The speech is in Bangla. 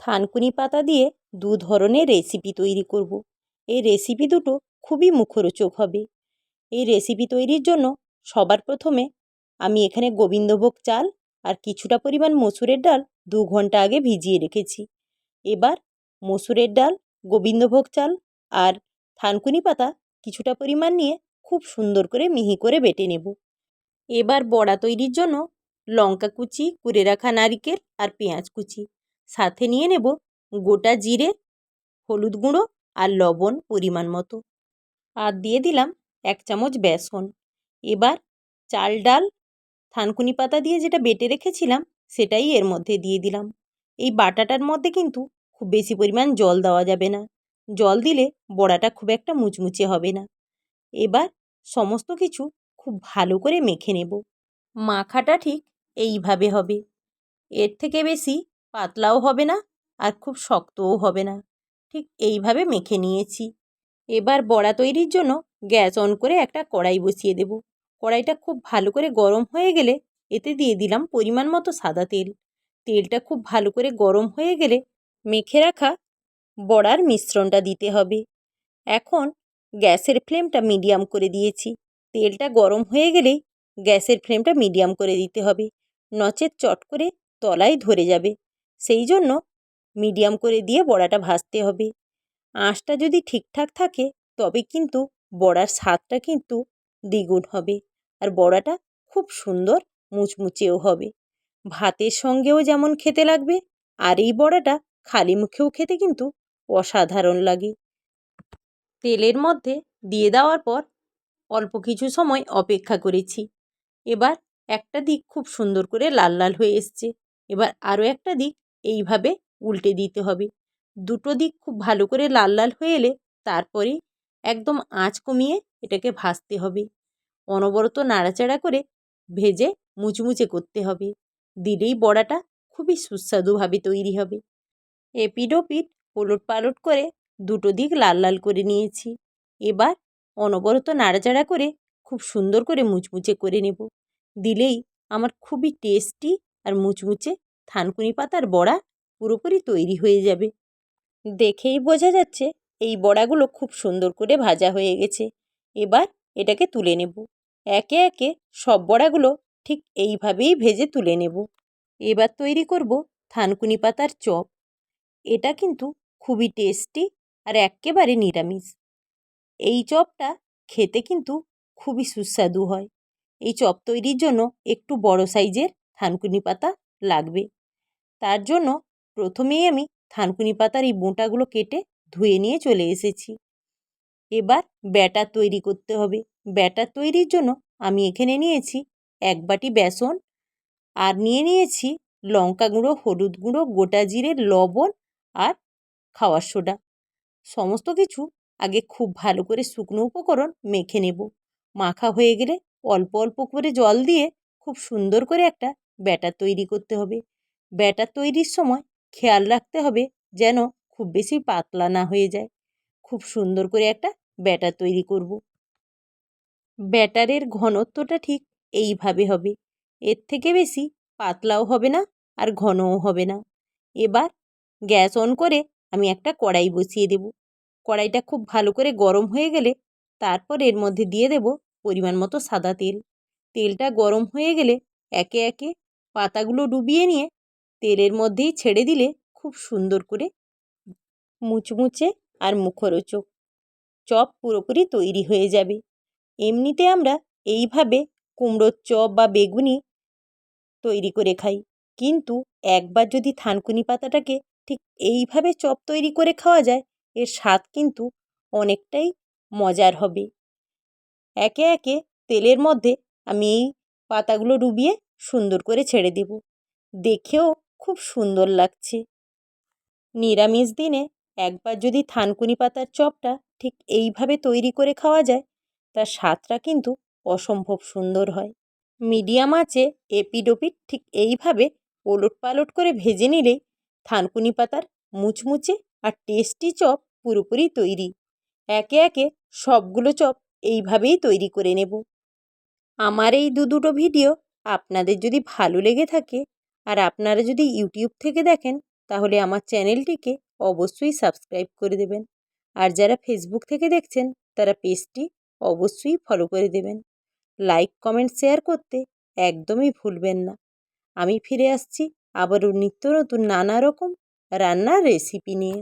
থানকুনি পাতা দিয়ে দু ধরনের রেসিপি তৈরি করব। এই রেসিপি দুটো খুবই মুখরোচক হবে। এই রেসিপি তৈরির জন্য সবার প্রথমে আমি এখানে গোবিন্দভোগ চাল আর কিছুটা পরিমাণ মসুরের ডাল দু ঘণ্টা আগে ভিজিয়ে রেখেছি। এবার মসুরের ডাল, গোবিন্দভোগ চাল আর থানকুনি পাতা কিছুটা পরিমাণ নিয়ে খুব সুন্দর করে মিহি করে বেটে নেব। এবার বড়া তৈরির জন্য লঙ্কা কুচি কুড়ে রাখা নারিকেল আর পেঁয়াজ কুচি। সাথে নিয়ে নেব গোটা জিরে, হলুদ গুঁড়ো আর লবণ পরিমাণ মতো। আর দিয়ে দিলাম এক চামচ বেসন। এবার চাল ডাল, থানকুনি পাতা দিয়ে যেটা বেটে রেখেছিলাম সেটাই এর মধ্যে দিয়ে দিলাম। এই বাটাটার মধ্যে কিন্তু খুব বেশি পরিমাণ জল দেওয়া যাবে না। জল দিলে বড়াটা খুব একটা মুচমুচে হবে না। এবার সমস্ত কিছু খুব ভালো করে মেখে নেব। মাখাটা ঠিক এইভাবে হবে। এর থেকে বেশি পাতলাও হবে না আর খুব শক্তও হবে না। ঠিক এইভাবে মেখে নিয়েছি। এবার বড়া তৈরির জন্য গ্যাস অন করে একটা কড়াই বসিয়ে দেব। কড়াইটা খুব ভালো করে গরম হয়ে গেলে এতে দিয়ে দিলাম পরিমাণ মতো সাদা তেল। তেলটা খুব ভালো করে গরম হয়ে গেলে মেখে রাখা বড়ার মিশ্রণটা দিতে হবে। এখন গ্যাসের ফ্লেমটা মিডিয়াম করে দিয়েছি। তেলটা গরম হয়ে গেলেই গ্যাসের ফ্লেমটা মিডিয়াম করে দিতে হবে। নচেত চট করে তলায় ধরে যাবে। সেই জন্য মিডিয়াম করে দিয়ে বড়াটা ভাজতে হবে। আঁশটা যদি ঠিকঠাক থাকে, তবে কিন্তু বড়ার স্বাদটা কিন্তু দ্বিগুণ হবে আর বড়াটা খুব সুন্দর মুচমুচেও হবে। ভাতের সঙ্গেও যেমন খেতে লাগবে, আর এই বড়াটা খালি মুখেও খেতে কিন্তু অসাধারণ লাগে। তেলের মধ্যে দিয়ে দেওয়ার পর অল্প কিছু সময় অপেক্ষা করেছি। এবার একটা দিক খুব সুন্দর করে লাল লাল হয়ে এসছে। এবার আরও একটা দিক এইভাবে উল্টে দিতে হবে। দুটো দিক খুব ভালো করে লাল লাল হয়ে এলে তারপরে একদম আঁচ কমিয়ে এটাকে ভাজতে হবে। অনবরত নাড়াচাড়া করে ভেজে মুচমুচে করতে হবে। দিলেই বড়াটা খুবই সুস্বাদুভাবে তৈরি হবে। এপিড ওপিড ওলট পালট করে দুটো দিক লাল লাল করে নিয়েছি। এবার অনবরত নাড়াচাড়া করে খুব সুন্দর করে মুচমুচে করে নেব। দিলেই আমার খুবই টেস্টি আর মুচমুচে থানকুনি পাতার বড়া পুরোপুরি তৈরি হয়ে যাবে। দেখেই বোঝা যাচ্ছে এই বড়াগুলো খুব সুন্দর করে ভাজা হয়ে গেছে। এবার এটাকে তুলে নেব। একে একে সব বড়াগুলো ঠিক এইভাবেই ভেজে তুলে নেব। এবার তৈরি করব থানকুনি পাতার চপ। এটা কিন্তু খুবই টেস্টি আর এক্কেবারে নিরামিষ। এই চপটা খেতে কিন্তু খুবই সুস্বাদু হয়। এই চপ তৈরির জন্য একটু বড় সাইজের থানকুনি পাতা লাগবে। তার জন্য প্রথমেই আমি থানকুনি পাতার এই বোঁটাগুলো কেটে ধুয়ে নিয়ে চলে এসেছি। এবার ব্যাটার তৈরি করতে হবে। ব্যাটার তৈরির জন্য আমি এখানে নিয়েছি এক বাটি বেসন আর নিয়ে নিয়েছি লঙ্কা গুঁড়ো, হলুদ গুঁড়ো, গোটা জিরে, লবণ আর খাওয়ার সোডা। সমস্ত কিছু আগে খুব ভালো করে শুকনো উপকরণ মেখে নেব। মাখা হয়ে গেলে অল্প অল্প করে জল দিয়ে খুব সুন্দর করে একটা ব্যাটার তৈরি করতে হবে। ব্যাটার তৈরির সময় খেয়াল রাখতে হবে যেন খুব বেশি পাতলা না হয়ে যায়। খুব সুন্দর করে একটা ব্যাটার তৈরি করব। ব্যাটারের ঘনত্বটা ঠিক এইভাবে হবে। এর থেকে বেশি পাতলাও হবে না আর ঘনও হবে না। এবার গ্যাস অন করে আমি একটা কড়াই বসিয়ে দেব। কড়াইটা খুব ভালো করে গরম হয়ে গেলে তারপর এর মধ্যে দিয়ে দেব পরিমাণ মতো সাদা তেল। তেলটা গরম হয়ে গেলে একে একে পাতাগুলো ডুবিয়ে নিয়ে তেলের মধ্যেই ছেড়ে দিলে খুব সুন্দর করে মুচমুচে আর মুখরোচক। চপ পুরোপুরি তৈরি হয়ে যাবে। এমনিতে আমরা এইভাবে কুমড়োর চপ বা বেগুনি তৈরি করে খাই। কিন্তু একবার যদি থানকুনি পাতাটাকে ঠিক এইভাবে চপ তৈরি করে খাওয়া যায়, এর স্বাদ কিন্তু অনেকটাই মজার হবে। একে একে তেলের মধ্যে আমি এই পাতাগুলো ডুবিয়ে সুন্দর করে ছেড়ে দেব। দেখেও খুব সুন্দর লাগছে। নিরামিষ দিনে একবার যদি থানকুনি পাতার চপটা ঠিক এইভাবে তৈরি করে খাওয়া যায়, তার স্বাদটা কিন্তু অসম্ভব সুন্দর হয়। মিডিয়াম আঁচে এপিড ওপিড ঠিক এইভাবে ওলট পালট করে ভেজে নিলেই থানকুনি পাতার মুচমুচে আর টেস্টি চপ পুরোপুরি তৈরি। একে একে সবগুলো চপ এইভাবেই তৈরি করে নেব। আমার এই দু দুটো ভিডিও আপনাদের যদি ভালো লেগে থাকে আর আপনারা যদি ইউটিউব থেকে দেখেন, তাহলে আমার চ্যানেলটিকে অবশ্যই সাবস্ক্রাইব করে দেবেন। আর যারা ফেসবুক থেকে দেখছেন, তারা পেজটি অবশ্যই ফলো করে দেবেন। লাইক কমেন্ট শেয়ার করতে একদমই ভুলবেন না। আমি ফিরে আসছি আবারও নিত্য নতুন নানা রকম রান্নার রেসিপি নিয়ে।